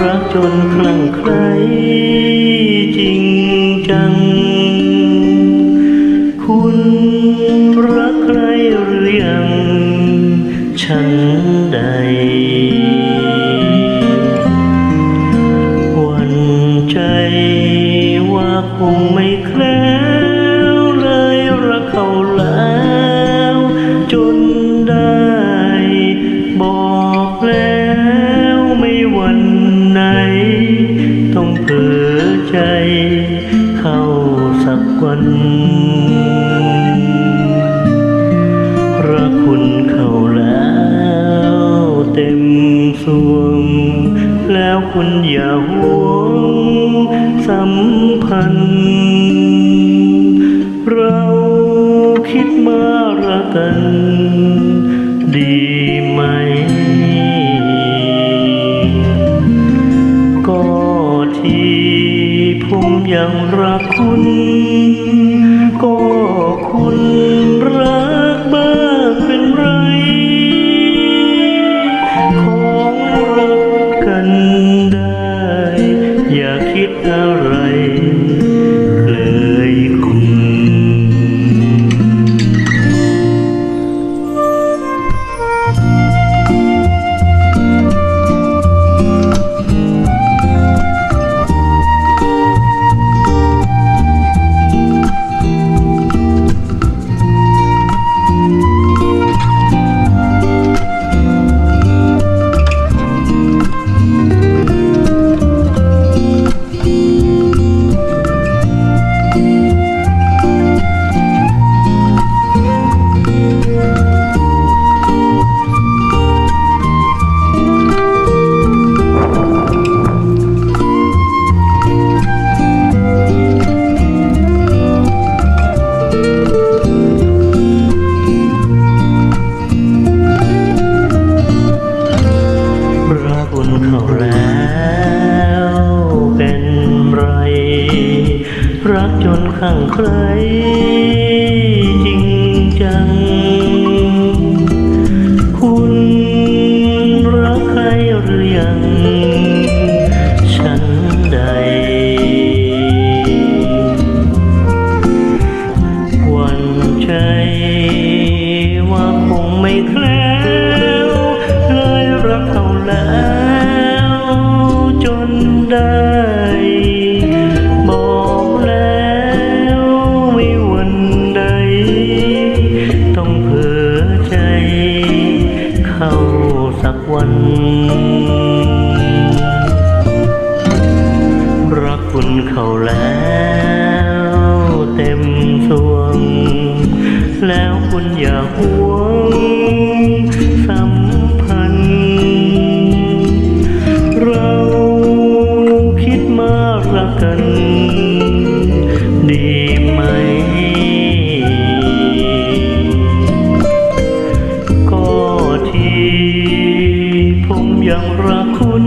รักจนคลั่งใครจริง องเผลอใจเข้าสักวันรักคุณเข้าแล้วเต็มสวง แล้วคุณอย่าห่วงสัมพันธ์ เราคิดมารักกัน ดีไหม ยังรักคุณ ก็คุณรักบ้างเป็นไร ของรักกันได้ อย่าคิดอะไรเอา เขาแล้วเป็นไร รักจนขังใคร เข้าสักวัน รักคุณเขาแล้วเต็มสวง แล้วคุณอย่าห่วงสัมพันธ์เราคิดมารักกัน ดีไหม ยังรักคุณ